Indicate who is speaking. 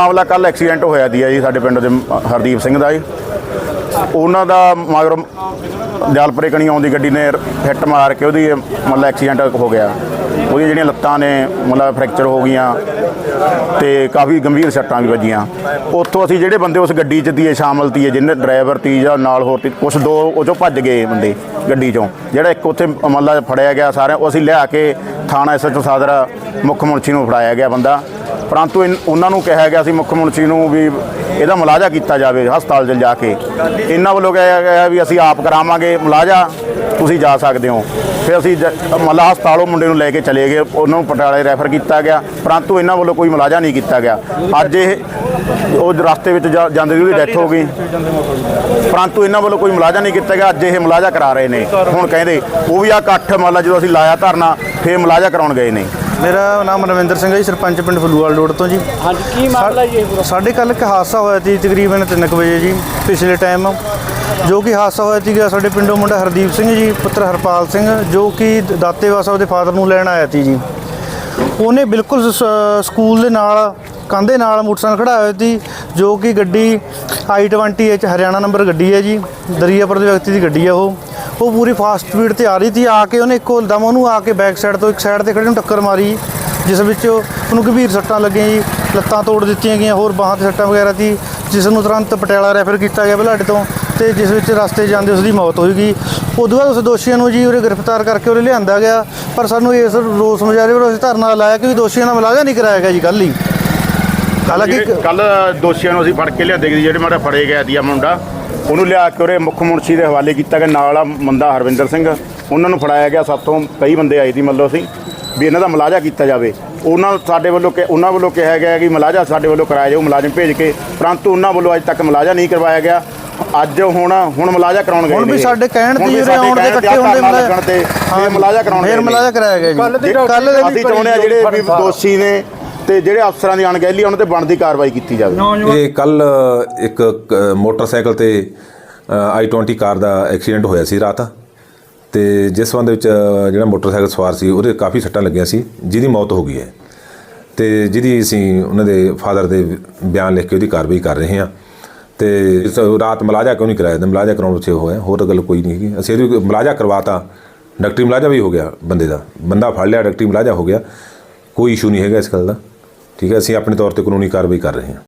Speaker 1: ਮਾਮਲਾ ਕੱਲ ਐਕਸੀਡੈਂਟ ਹੋਇਆ ਦੀ ਹੈ ਜੀ, ਸਾਡੇ ਪਿੰਡ ਦੇ ਹਰਦੀਪ ਸਿੰਘ ਦਾ ਜੀ। ਉਹਨਾਂ ਦਾ ਮਗਰ ਜਲਪਰੇ ਕਣੀ ਆਉਂਦੀ ਗੱਡੀ ਨੇ ਹਿੱਟ ਮਾਰ ਕੇ ਉਹਦੀ, ਮਤਲਬ ਐਕਸੀਡੈਂਟ ਹੋ ਗਿਆ। ਉਹਦੀਆਂ ਜਿਹੜੀਆਂ ਲੱਤਾਂ ਨੇ, ਮਤਲਬ ਫ੍ਰੈਕਚਰ ਹੋ ਗਈਆਂ ਤੇ ਕਾਫੀ ਗੰਭੀਰ ਸੱਟਾਂ ਵੀ ਵੱਜੀਆਂ। ਉੱਥੋਂ ਅਸੀਂ ਜਿਹੜੇ ਬੰਦੇ ਉਸ ਗੱਡੀ 'ਚ ਤੀਏ ਸ਼ਾਮਲ ਤੀਏ ਜਿਹਨੇ ਡਰਾਈਵਰ ਤੀ ਜਾਂ ਨਾਲ ਹੋਰ ਤੀ ਕੁਝ ਦੋ ਉਹ 'ਚੋਂ ਭੱਜ ਗਏ ਬੰਦੇ ਗੱਡੀ 'ਚੋਂ। ਜਿਹੜਾ ਇੱਕ ਉੱਥੇ ਮਤਲਬ ਫੜਿਆ ਗਿਆ ਸਾਰਿਆਂ, ਉਹ ਅਸੀਂ ਲਿਆ ਕੇ ਥਾਣਾ ਐਸਐਚਓ ਸਾਦਰ ਮੁੱਖ ਮੁਨਸ਼ੀ ਨੂੰ ਫੜਾਇਆ ਗਿਆ ਬੰਦਾ। ਪਰੰਤੂ ਇਨ- ਉਹਨਾਂ ਨੂੰ ਕਿਹਾ ਗਿਆ ਸੀ ਮੁੱਖ ਮੰਤਰੀ ਨੂੰ ਵੀ ਇਹਦਾ ਮੁਲਾਜ਼ਾ ਕੀਤਾ ਜਾਵੇ, ਹਸਪਤਾਲ 'ਚ ਜਾ ਕੇ। ਇਹਨਾਂ ਵੱਲੋਂ ਕਿਹਾ ਗਿਆ ਵੀ ਅਸੀਂ ਆਪ ਕਰਾਵਾਂਗੇ, ਮੁਲਾਜ਼ਾ ਤੁਸੀਂ ਜਾ ਸਕਦੇ ਹੋ। ਫਿਰ ਅਸੀਂ ਜ- ਮਤਲਬ ਹਸਪਤਾਲੋਂ ਮੁੰਡੇ ਨੂੰ ਲੈ ਕੇ ਚਲੇ ਗਏ, ਉਹਨਾਂ ਨੂੰ ਪਟਿਆਲੇ ਰੈਫਰ ਕੀਤਾ ਗਿਆ। ਪਰੰਤੂ ਇਹਨਾਂ ਵੱਲੋਂ ਕੋਈ ਮੁਲਾਜ਼ਾ ਨਹੀਂ ਕੀਤਾ ਗਿਆ। ਅੱਜ ਇਹ ਉਹ ਰਸਤੇ ਵਿੱਚ ਜਾ- ਜਾਂਦੇ ਦੀ ਡੈਥ ਹੋ ਗਈ। ਪਰੰਤੂ ਇਹਨਾਂ ਵੱਲੋਂ ਕੋਈ ਮੁਲਾਜ਼ਾ ਨਹੀਂ ਕੀਤਾ ਗਿਆ, ਅੱਜ ਇਹ ਮੁਲਾਜ਼ਾ ਕਰਾ ਰਹੇ ਨੇ। ਹੁਣ ਕਹਿੰਦੇ, ਉਹ ਵੀ ਆ ਇਕੱਠ ਮਤਲਬ ਜਦੋਂ ਅਸੀਂ ਲਾਇਆ ਧਰਨਾ, ਫੇਰ ਮੁਲਾਜ਼ਾ ਕਰਾਉਣ ਗਏ ਨੇ।
Speaker 2: ਮੇਰਾ ਨਾਮ ਰਵਿੰਦਰ ਸਿੰਘ ਹੈ ਜੀ ਸਰਪੰਚ ਪਿੰਡ ਫਲੂਵਾਲ ਰੋਡ ਤੋਂ ਜੀ।
Speaker 3: ਹਾਂਜੀ ਕੀ ਮਾਮਲਾ ਜੀ ਇਹ ਪੂਰਾ?
Speaker 2: ਸਾਡੇ ਕੱਲ ਇੱਕ ਹਾਦਸਾ ਹੋਇਆ ਸੀ ਤਕਰੀਬਨ 3 ਵਜੇ ਜੀ ਪਿਛਲੇ ਟਾਈਮ। ਜੋ ਕਿ ਹਾਦਸਾ ਹੋਇਆ ਸੀਗਾ ਸਾਡੇ ਪਿੰਡੋਂ ਮੁੰਡਾ ਹਰਦੀਪ ਸਿੰਘ ਜੀ ਪੁੱਤਰ ਹਰਪਾਲ ਸਿੰਘ ਜੋ ਕਿ ਦਾਤੇਵਾਸਾ ਉਹਦੇ ਫਾਦਰ ਨੂੰ ਲੈਣ ਆਇਆ ਸੀ ਜੀ। ਉਹਨੇ ਬਿਲਕੁਲ ਸ- ਸਕੂਲ ਦੇ ਨਾਲ ਕੰਧੇ ਨਾਲ ਮੋਟਰਸਾਈਕਲ ਖੜਾਇਆ ਹੋਇਆ ਸੀ ਜੋ ਕਿ ਗੱਡੀ i20h ਹਰਿਆਣਾ ਨੰਬਰ ਗੱਡੀ ਹੈ ਜੀ ਦਰੀਆਪੁਰ ਦੇ ਵਿਅਕਤੀ ਦੀ ਗੱਡੀ ਹੈ ਉਹ। ਉਹ ਪੂਰੀ ਫਾਸਟ ਸਪੀਡ ਤੇ ਆ ਰਹੀ ਸੀ। ਆ ਕੇ ਉਹਨੇ ਇੱਕੋ ਦਮ ਉਹਨੂੰ ਆ ਕੇ ਬੈਕ ਸਾਈਡ ਤੋਂ ਇੱਕ ਸਾਈਡ ਤੇ ਖੜੇ ਨੂੰ ਟੱਕਰ ਮਾਰੀ ਜਿਸ ਵਿੱਚ ਉਹਨੂੰ ਗੰਭੀਰ ਸੱਟਾਂ ਲੱਗੀਆਂ ਜੀ ਲੱਤਾਂ ਤੋੜ ਦਿੱਤੀਆਂ ਗਈਆਂ ਹੋਰ ਬਾਹਾਂ ਤੇ ਸੱਟਾਂ ਵਗੈਰਾ ਸੀ ਜਿਸ ਨੂੰ ਤੁਰੰਤ ਪਟਿਆਲਾ ਰੈਫਰ ਕੀਤਾ ਗਿਆ ਬਲੱਡ ਤੋਂ ਤੇ ਜਿਸ ਵਿੱਚ ਰਸਤੇ ਜਾਂਦੇ ਉਸ ਦੀ ਮੌਤ ਹੋਈ ਗਈ। ਉਦੋਂ ਬਾਅਦ ਉਸ ਦੋਸ਼ੀਆਂ ਨੂੰ ਜੀ ਉਹਦੇ ਗ੍ਰਿਫਤਾਰ ਕਰਕੇ ਉਹਦੇ ਲਿਆਂਦਾ ਗਿਆ ਪਰ ਸਾਨੂੰ ਇਸ ਰੋਸ ਮੁਜ਼ਾਹਰੇ ਵੱਲੋਂ ਅਸੀਂ ਧਰਨਾ ਲਾਇਆ ਕਿ ਦੋਸ਼ੀਆਂ ਦਾ ਮੁਲਾਜ਼ਾ ਨਹੀਂ ਕਰਾਇਆ ਗਿਆ ਜੀ ਕੱਲ੍ਹ ਹੀ। ਹਾਲਾਂਕਿ
Speaker 1: ਕੱਲ ਦੋਸ਼ੀਆਂ ਨੂੰ ਅਸੀਂ ਫੜ ਕੇ ਲਿਆਂਦੇ ਜਿਹੜੇ ਮਾੜਾ ਫੜੇ ਗਿਆ ਆ ਮੁੰਡਾ। ਉਹਨੂੰ ਲਿਆ ਕੇ ਉਹਰੇ ਮੁੱਖ ਮੁਨਸ਼ੀ ਦੇ ਹਵਾਲੇ ਕੀਤਾ ਗਿਆ। ਨਾਲ ਆ ਬੰਦਾ ਹਰਵਿੰਦਰ ਸਿੰਘ। ਉਹਨਾਂ ਨੂੰ ਫੜਾਇਆ ਗਿਆ। ਸਾਤੋਂ ਕਈ ਬੰਦੇ ਆਏ ਸੀ ਮੱਲੋ ਅਸੀਂ ਵੀ ਇਹਨਾਂ ਦਾ ਮੁਲਾਜ਼ਾ ਕੀਤਾ ਜਾਵੇ। ਉਹਨਾਂ ਸਾਡੇ ਵੱਲੋਂ ਕਿ ਉਹਨਾਂ ਵੱਲੋਂ ਕਿਹਾ ਗਿਆ ਕਿ ਮੁਲਾਜ਼ਾ ਸਾਡੇ ਵੱਲੋਂ ਕਰਾਇਆ ਜਾਊ ਮੁਲਾਜ਼ਮ ਭੇਜ ਕੇ। ਪਰੰਤੂ ਉਹਨਾਂ ਵੱਲੋਂ ਅੱਜ ਤੱਕ ਮੁਲਾਜ਼ਾ ਨਹੀਂ ਕਰਵਾਇਆ ਗਿਆ। ਅੱਜ ਹੁਣ ਹੁਣ ਮੁਲਾਜ਼ਾ ਕਰਾਉਣ ਗਏ
Speaker 2: ਹੁਣ ਵੀ। ਸਾਡੇ ਕਹਿਣ ਜਿਹੜੇ
Speaker 1: ਸਾਡੇ
Speaker 2: ਆਉਣ ਦੇ ਇਕੱਠੇ ਹੁੰਦੇ
Speaker 1: ਲੱਗਣ ਤੇ ਮੁਲਾਜ਼ਾ ਕਰਾਉਣ
Speaker 2: ਫੇਰ। ਮੁਲਾਜ਼ਾ ਕਰਾਇਆ ਗਿਆ ਜੀ। ਕੱਲ
Speaker 1: ਅਸੀਂ ਚਾਹੁੰਦੇ ਆ ਜਿਹੜੇ ਵੀ ਦੋਸ਼ੀ ਨੇ ਤੇ ਜਿਹੜੇ ਅਫਸਰਾਂ ਦੀ ਅਣਗਹਿਲੀ ਉਹਨਾਂ ਤੇ ਬਣਦੀ ਕਾਰਵਾਈ ਕੀਤੀ ਜਾਵੇ।
Speaker 4: ਇਹ ਕੱਲ ਇੱਕ ਕ- ਮੋਟਰਸਾਈਕਲ ਤੇ i20 ਕਾਰ ਦਾ ਐਕਸੀਡੈਂਟ ਹੋਇਆ ਸੀ ਰਾਤ। ਤੇ ਜਿਸ ਸੰਬੰਧ ਵਿੱਚ ਅ, ਜਿਹੜਾ ਮੋਟਰਸਾਈਕਲ ਸਵਾਰ ਸੀ ਉਹਦੇ ਕਾਫੀ ਸੱਟਾਂ ਲੱਗੀਆਂ ਸੀ ਜਿਹਦੀ ਮੌਤ ਹੋ ਗਈ ਹੈ। ਤੇ ਜਿਹਦੀ ਅਸੀਂ ਉਹਨਾਂ ਦੇ ਫਾਦਰ ਦੇ ਬਿਆਨ ਲਿਖ ਕੇ ਉਹਦੀ ਕਾਰਵਾਈ ਕਰ ਰਹੇ ਹਾਂ। ਤੇ ਇਸ ਰਾਤ ਮਲਾਜਾ ਕਿਉਂ ਨਹੀਂ ਕਰਾਇਆ? ਤੇ ਮਲਾਜਾ ਕਰਾਉਣ ਵਿੱਚ ਹੋਇਆ। ਹੋਰ ਤਾਂ ਗੱਲ ਕੋਈ ਨਹੀਂ ਹੈਗੀ। ਅਸੀਂ ਇਹਦੀ ਮਲਾਜਾ ਕਰਵਾਤਾ। ਡਾਕਟਰੀ ਮਲਾਜਾ ਵੀ ਹੋ ਗਿਆ ਬੰਦੇ ਦਾ। ਬੰਦਾ ਫੜ ਲਿਆ ਡਾਕਟਰੀ ਮਲਾਜਾ ਹੋ ਗਿਆ। ਕੋਈ ਇਸ਼ੂ ਨਹੀਂ ਹੈਗਾ ਇਸ ਗੱਲ ਦਾ। ਠੀਕ ਹੈ ਅਸੀਂ ਆਪਣੇ ਤੌਰ ਤੇ ਕਾਨੂੰਨੀ ਕਾਰਵਾਈ ਕਰ ਰਹੇ ਹਾਂ।